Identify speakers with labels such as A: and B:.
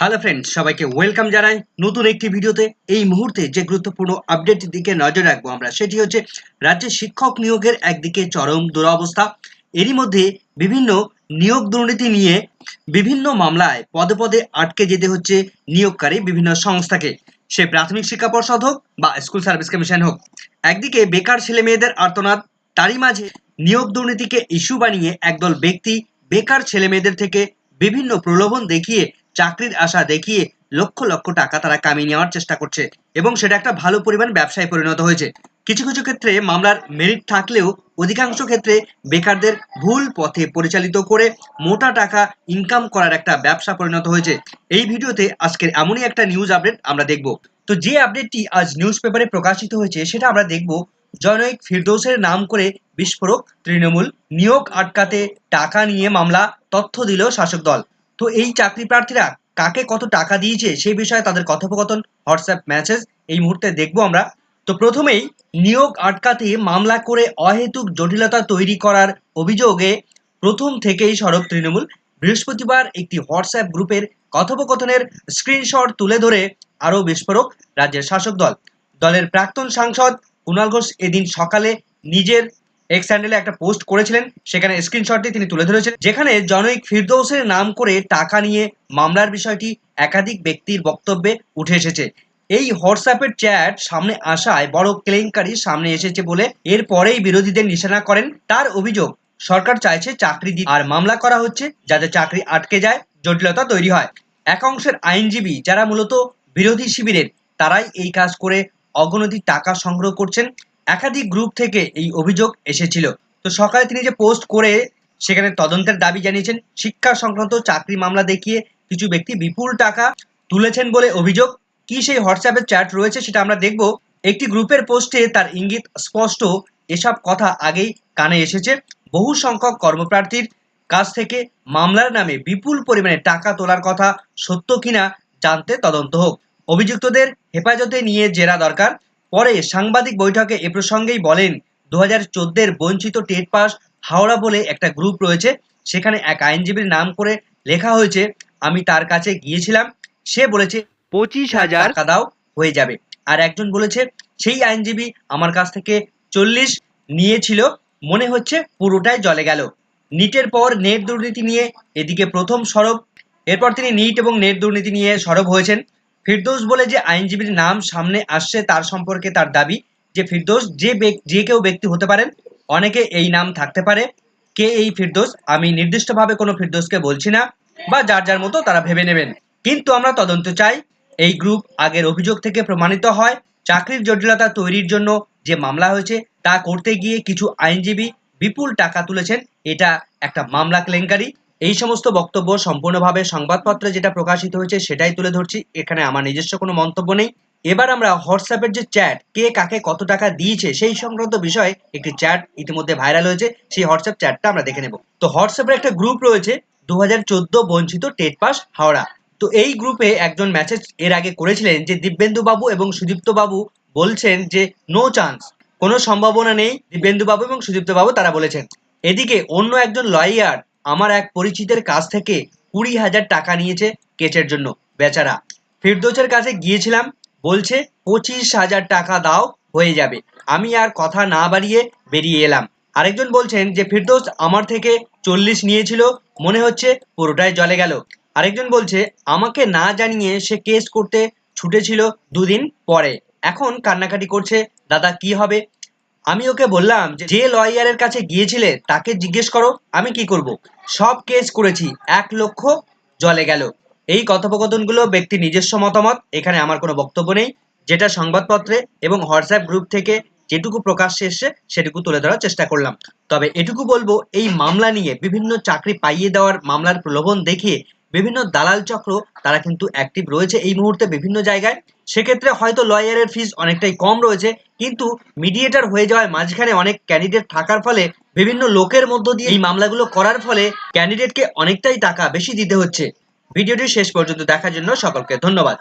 A: Hello friends সবাইকে welcome জানাই নতুন একটি ভিডিওতে। এই মুহূর্তে যে গুরুত্বপূর্ণ আপডেটের দিকে নজর রাখব আমরা, সেটি হচ্ছে রাজ্যে শিক্ষক নিয়োগের একদিকে চরম দুরবস্থা। এরই মধ্যে বিভিন্ন নিয়োগ দুর্নীতি নিয়ে বিভিন্ন মামলায় পদে পদে আটকে যেতে হচ্ছে নিয়োগকারী বিভিন্ন সংস্থাকে। সে প্রাথমিক শিক্ষা পর্ষদ হোক বা স্কুল সার্ভিস কমিশন হোক। একদিকে বেকার ছেলে মেয়েদের আর্তনাদ, তারই মাঝে নিয়োগ দুর্নীতিকে ইস্যু বানিয়ে একদল ব্যক্তি বেকার ছেলে মেয়েদের থেকে বিভিন্ন প্রলোভন দেখিয়ে চাকরির আশা দেখিয়ে লক্ষ লক্ষ টাকা তারা কামিয়ে নেওয়ার চেষ্টা করছে এবং সেটা একটা ভালো পরিমাণ ব্যবসায় পরিণত হয়েছে। কিছু কিছু ক্ষেত্রে মামলার মেরিট থাকলেও অধিকাংশ ক্ষেত্রে বেকারদের ভুল পথে পরিচালিত করে মোটা টাকা ইনকাম করার একটা ব্যবসা পরিণত হয়েছে। এই ভিডিওতে আজকের এমনই একটা নিউজ আপডেট আমরা দেখব। তো যে আপডেটটি আজ নিউজ পেপারে প্রকাশিত হয়েছে, সেটা আমরা দেখব জনৈক ফিরদৌসের নাম করে বিস্ফোরক তৃণমূল নিয়োগ আটকাতে টাকা নিয়ে মামলা, তথ্য দিল শাসক দল। তো এই চাকরি প্রার্থীরা কাকে কত টাকা দিয়েছে সেই বিষয়ে তাদের কথোপকথন, হোয়াটসঅ্যাপ মেসেজ এই মুহূর্তে দেখব আমরা। তো প্রথমেই নিয়োগ আটকাতে মামলা করে অহেতুক জটিলতা তৈরি করার অভিযোগে প্রথম থেকেই সড়ক তৃণমূল। বৃহস্পতিবার একটি হোয়াটসঅ্যাপ গ্রুপের কথোপকথনের স্ক্রিনশট তুলে ধরে আরও বিস্ফোরক রাজ্যের শাসক দল। দলের প্রাক্তন সাংসদ কুণাল ঘোষ এদিন সকালে নিজের এক্স হ্যান্ডেলে একটা পোস্ট করেছিলেন, সেখানে স্ক্রিনশটটি তিনি তুলে ধরেছেন, যেখানে জনৈক ফিরদৌসের নাম করে টাকা নিয়ে মামলার বিষয়টি একাধিক ব্যক্তির বক্তব্যে উঠে এসেছে। এই হোয়াটসঅ্যাপের চ্যাট সামনে আসায় বড় কেলেঙ্কারি সামনে এসেছে বলে এরপরেই বিরোধীদের নিশানা করেন। তার অভিযোগ, সরকার চাইছে চাকরি দিতে আর মামলা করা হচ্ছে যাতে চাকরি আটকে যায়, জটিলতা তৈরি হয়। এক অংশের আইনজীবী যারা মূলত বিরোধী শিবিরের, তারাই এই কাজ করে অগণতি টাকা সংগ্রহ করছেন। একাধিক গ্রুপ থেকে এই অভিযোগ এসেছিল। তো সকালে তিনি যে পোস্ট করে সেখানে তদন্তের দাবি জানিয়েছেন, শিক্ষা সংক্রান্ত চাকরি মামলা দেখিয়ে কিছু ব্যক্তি বিপুল টাকা তুলেছেন বলে অভিযোগ। কি সেই হোয়াটসঅ্যাপের চ্যাট রয়েছে সেটা আমরা দেখব। একটি গ্রুপের পোস্টে তার ইঙ্গিত স্পষ্ট, এসব কথা আগেই কানে এসেছে। বহু সংখ্যক কর্মপ্রার্থীর কাছ থেকে মামলার নামে বিপুল পরিমাণে টাকা তোলার কথা সত্য কিনা জানতে তদন্ত হোক। অভিযুক্তদের হেফাজতে নিয়ে জেরা দরকার। পরে সাংবাদিক বৈঠকে এ প্রসঙ্গেই বলেন দু হাজার চোদ্দের বঞ্চিত টেট পাস হাওড়া বলে একটা গ্রুপ রয়েছে সেখানে এক আইনজীবীর নাম করে লেখা হয়েছে আমি তার কাছে গিয়েছিলাম সে বলেছে পঁচিশ হাজার টাকা দাও হয়ে যাবে। আর একজন বলেছে সেই আইনজীবী আমার কাছ থেকে চল্লিশ নিয়েছিল মনে হচ্ছে পুরোটাই জলে গেল। নিটের পর নেট দুর্নীতি নিয়ে এদিকে প্রথম সরব এরপর তিনি নিট এবং নেট দুর্নীতি নিয়ে সরব হয়েছেন। ফিরদৌস বলে যে আইনজীবীর নাম সামনে আসছে তার সম্পর্কে তার দাবি যে ফিরদৌস যে যে কেউ ব্যক্তি হতে পারেন, অনেকে এই নাম থাকতে পারে। কে এই ফিরদৌস? আমি নির্দিষ্টভাবে কোনো ফিরদৌসকে বলছি না বা যার যার মতো তারা ভেবে নেবেন। কিন্তু আমরা তদন্ত চাই। এই গ্রুপ আগের অভিযোগ থেকে প্রমাণিত হয়। চাকরির জটিলতা তৈরির জন্য যে মামলা হয়েছে, তা করতে গিয়ে কিছু আইনজীবী বিপুল টাকা তুলেছেন। এটা একটা মামলা কেলেঙ্কারি। এই সমস্ত বক্তব্য সম্পূর্ণভাবে সংবাদপত্রে যেটা প্রকাশিত হয়েছে সেটাই তুলে ধরছি। এখানে আমার নিজস্ব কোনো মন্তব্য নেই। এবার আমরা হোয়াটসঅ্যাপের যে চ্যাট, কে কাকে কত টাকা দিয়েছে সেই সংক্রান্ত বিষয়ে একটি চ্যাট ইতিমধ্যে ভাইরাল হয়েছে। সেই হোয়াটসঅ্যাপ চ্যাটটা আমরা দেখে নেব। তো হোয়াটসঅ্যাপের একটা গ্রুপ রয়েছে দু হাজার চোদ্দ বঞ্চিত টেট পাস হাওড়া। তো এই গ্রুপে একজন মেসেজ এর আগে করেছিলেন যে দিব্যেন্দু বাবু এবং সুদীপ্ত বাবু বলছেন যে, নো চান্স, কোনো সম্ভাবনা নেই। দিব্যেন্দু বাবু এবং সুদীপ্ত বাবু তারা বলেছেন। এদিকে অন্য একজন লয়ার আমার এক পরিচিতের কাছ থেকে কুড়ি হাজার টাকা নিয়েছে কেচের জন্য, বেচারা। ফিরদোসের কাছে গিয়েছিলাম, বলছে, পঁচিশ হাজার টাকা দাও, হয়ে যাবে। আমি আর কথা না বাড়িয়ে বেরিয়ে এলাম। আরেকজন বলছেন যে, ফিরদোস আমার থেকে চল্লিশ নিয়েছিল, মনে হচ্ছে পুরোটাই জলে গেল। আরেকজন বলছে, আমাকে না জানিয়ে সে কেস করতে ছুটেছিল দুদিন পরে। এখন কান্নাকাটি করছে, দাদা কি হবে? আমি ওকে বললাম যে লয়ারের কাছে গিয়েছিলে, তাকে জিজ্ঞেস করো, আমি কি করব? সব কেস করেছি, এক লক্ষ জলে গেল। এই কথোপকথনগুলো ব্যক্তি নিজস্ব মতামত, এখানে আমার কোনো বক্তব্য নেই। যেটা সংবাদপত্রে এবং হোয়াটসঅ্যাপ গ্রুপ থেকে যেটুকু প্রকাশ্যে এসছে, সেটুকু তুলে ধরার চেষ্টা করলাম। তবে এটুকু বলব, এই মামলা নিয়ে বিভিন্ন চাকরি পাইয়ে দেওয়ার মামলার প্রলোভন দেখিয়ে বিভিন্ন দালাল চক্র, তারা কিন্তু অ্যাক্টিভ রয়েছে এই মুহূর্তে বিভিন্ন জায়গায়। সেক্ষেত্রে হয়তো লয়ারের ফিস অনেকটাই কম রয়েছে, কিন্তু মিডিয়েটার হয়ে যাওয়ায় মাঝখানে অনেক ক্যান্ডিডেট থাকার ফলে, বিভিন্ন লোকের মধ্য দিয়ে এই মামলাগুলো করার ফলে ক্যান্ডিডেটকে অনেকটাই টাকা বেশি দিতে হচ্ছে। ভিডিওটি শেষ পর্যন্ত দেখার জন্য সকলকে ধন্যবাদ।